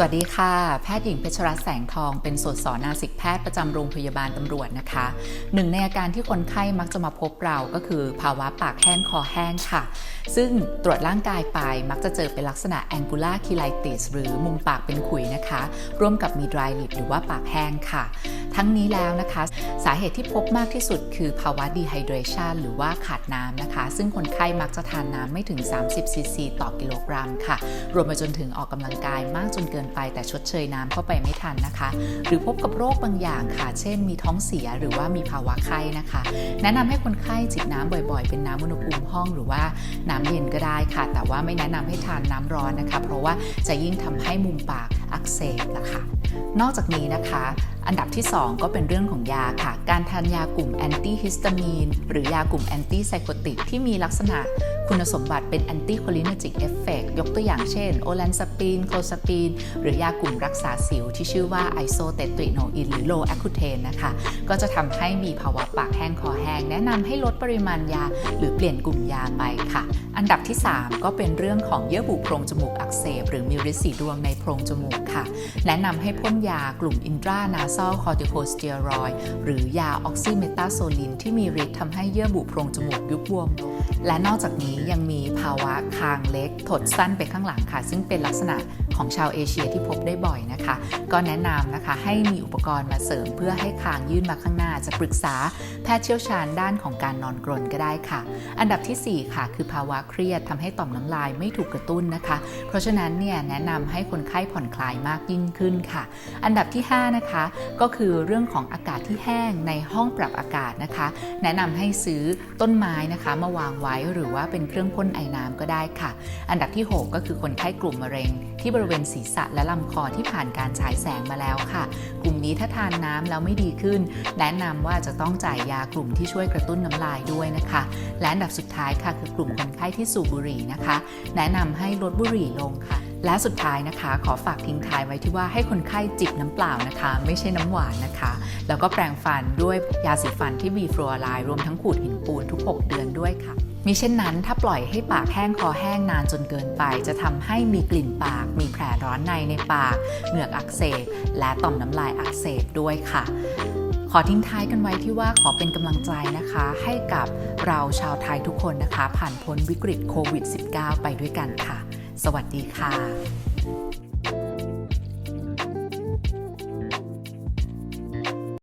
สวัสดีค่ะ แพทย์หญิงเพชรรัตน์แสงทองเป็นสดสอนาสิกแพทย์ประจำโรงพยาบาลตำรวจนะคะ หนึ่งในอาการที่คนไข้มักจะมาพบเราก็คือภาวะปากแห้งคอแห้งค่ะ ซึ่งตรวจร่างกายไปมักจะเจอเป็นลักษณะ angular cheilitis หรือมุมปากเป็นขุยนะคะ ร่วมกับมี dry lip หรือว่าปากแห้งค่ะ ทั้งนี้แล้วนะคะ สาเหตุที่พบมากที่สุดคือภาวะ dehydration หรือว่าขาดน้ำนะคะ ซึ่งคนไข้มักจะทานน้ำไม่ถึง 30ซีซีต่อกิโลกรัมค่ะ รวมไปจนถึงออกกำลังกายมากจนเกินไปแต่ชดเชยน้ำเข้าไปไม่ทันนะคะ หรือพบกับโรคบางอย่างค่ะ เช่น มีท้องเสียหรือว่ามีภาวะไข้นะคะ แนะนำให้คนไข้จิบน้ำบ่อยๆ เป็นน้ำอุณหภูมิห้องหรือว่าน้ำเย็นก็ได้ค่ะ แต่ว่าไม่แนะนำให้ทานน้ำร้อนนะคะ เพราะว่าจะยิ่งทำให้มุมปาก อักเสบล่ะค่ะ นอกจากนี้นะคะ อันดับที่ 2 ก็เป็นเรื่องของยาค่ะ การทานยากลุ่มแอนตี้ฮิสตามีนหรือยากลุ่มแอนตี้ไซโคติกที่มีลักษณะ คุณสมบัติเป็นแอนตี้โคลินจิกเอฟเฟกยกตัวอย่างเช่น โอแลนสปีน โคลสปีน หรือยากลุ่มรักษาสิวที่ชื่อว่าไอโซเตตริโนอินหรือโลแอคูเทนนะคะ ก็จะทำให้มีภาวะปากแห้งคอแห้ง แนะนำให้ลดปริมาณยา หรือเปลี่ยนกลุ่มยาไปค่ะ อันดับที่ 3 ก็เป็นเรื่องของเยื่อบุโพรงจมูกอักเสบ หรือมีริดสีดวงในโพรงจมูกค่ะ แนะนำให้พ่นยากลุ่มอินทรานาซ a ลคอร์ติโคสเตียรอยหรือยาออกซิเมตาโซลินที่มีฤทธิ์ทำให้เยื่อบุโพรงจมูกยุบบวม และนอกจากนี้ยังมีภาวะคางเล็ก ถดสั้นไปข้างหลังค่ะ ซึ่งเป็นลักษณะของชาวเอเชียที่พบได้บ่อยนะคะ ก็แนะนำนะคะให้มีอุปกรณ์มาเสริมเพื่อให้คางยื่นมาข้างหน้า จะปรึกษาแพทย์เชี่ยวชาญด้านของการนอนกรนก็ได้ค่ะ อันดับทีสี่4 ค่ะ คือภาวะเครียดทำให้ต่อมน้ำลายไม่ถูกกระตุ้นนะคะ เพราะฉะนั้นเนี่ยแนะนำให้คนไข้ผ่อนคลายมากยิ่งขึ้นค่ะ อันดับที่ 5 นะคะ ก็คือเรื่องของอากาศที่แห้งในห้องปรับอากาศนะคะ แนะนำให้ซื้อต้นไม้นะคะมาวางไว้หรือว่าเป็นเครื่องพ่นไอน้ำก็ได้ค่ะ อันดับที่ 6 ก็คือคนไข้กลุ่มมะเร็ง ที่บริเวณศีรษะและลำคอที่ผ่านการฉายแสงมาแล้วค่ะ กลุ่มนี้ถ้าทานน้ำแล้วไม่ดีขึ้น แนะนำว่าจะต้องจ่ายยากลุ่มที่ช่วยกระตุ้นน้ำลายด้วยนะคะ และอันดับสุดท้ายค่ะคือกลุ่มคนไข้ที่สูบบุหรี่นะคะ แนะนำให้ลดบุหรี่ลงค่ะ และสุดท้ายนะคะ ขอฝากทิ้งท้ายไว้ที่ว่าให้คนไข้จิบน้ำเปล่านะคะ ไม่ใช่น้ำหวานนะคะ แล้วก็แปรงฟันด้วยยาสีฟันที่มีฟลูออไรด์รวมทั้งขูดหินปูนทุก 6 เดือนด้วยค่ะมิเช่นนั้นถ้าปล่อยให้ปากแห้งคอแห้งนานจนเกินไป จะทำให้มีกลิ่นปาก มีแผลร้อนในในปาก เหงือกอักเสบ และต่อมน้ำลายอักเสบด้วยค่ะ ขอทิ้งท้ายกันไว้ที่ว่าขอเป็นกำลังใจนะคะ ให้กับเราชาวไทยทุกคนนะคะ ผ่านพ้นวิกฤตโควิด -19 ไปด้วยกันค่ะ สวัสดีค่ะ